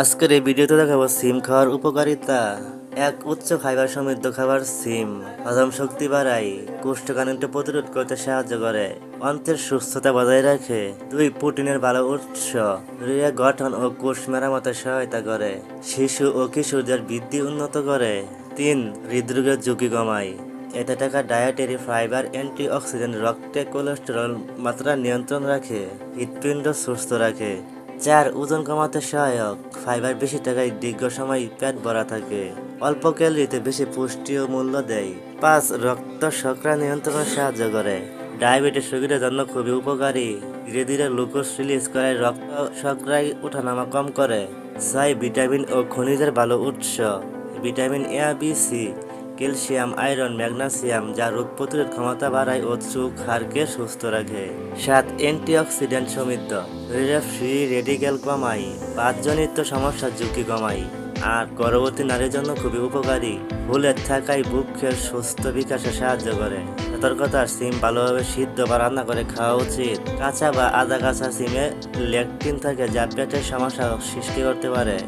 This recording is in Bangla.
আজকের এই ভিডিওতে দেখাবো সিম খাওয়ার উপকারিতা। এক উচ্চ ফাইবার সমৃদ্ধ খাবার সিম। হজম শক্তি বাড়ায়, কোষ্ঠকাঠিন্য প্রতিরোধ করতে সাহায্য করে, অন্ত্রের সুস্থতা বজায় রাখে, দুই প্রোটিনের ভালো উৎস, হৃদয় গঠন ও কোষ মেরামতে সহায়তা করে, শিশু ও কিশোরদের বৃদ্ধি উন্নত করে। তিন, হৃদরোগের ঝুঁকি কমায়। এতে থাকা ডায়েটারি, ফাইবার অ্যান্টি অক্সিডেন্ট রক্তে কোলেস্টেরল মাত্রা নিয়ন্ত্রণ রাখে, হৃৎপিণ্ড সুস্থ রাখে চার ওজন কমাতে সহায়ক। ফাইবার বেশি থাকায় দীর্ঘ সময় পেট ভরা থাকে। অল্প ক্যালোরিতে বেশি পুষ্টি ও মূল্য দেয়। পাঁচ, রক্ত শর্করা নিয়ন্ত্রণে সাহায্য করে। ডায়াবেটিস রোগীদের জন্য খুবই উপকারী। ধীরে ধীরে গ্লুকোজ রিলিজ করে রক্ত শর্করায় ওঠানামা কম করে। ছয়, ভিটামিন ও খনিজের ভালো উৎস। Vitamin A, B, C. Calcium, iron, magnesium, যা রোগ প্রতিরোধ ক্ষমতা বাড়ায় ও চোখ হাড়কে সুস্থ রাখে। সাত, অ্যান্টিঅক্সিডেন্ট সমৃদ্ধ। শরীরে ফ্রি রেডিক্যাল কমায় পাঁচজনিত সমস্যার ঝুঁকি কমায় আর গর্ভবতী নারীর জন্য খুবই উপকারী। ফুলের থাকায় বুকের সুস্থ বিকাশে সাহায্য করে। সতর্কতার সিম ভালোভাবে সিদ্ধ বা রান্না করে খাওয়া উচিত। কাঁচা বা আধা কাঁচা সিমে লেকটিন থাকে যা পেটের সমস্যা সৃষ্টি করতে পারে।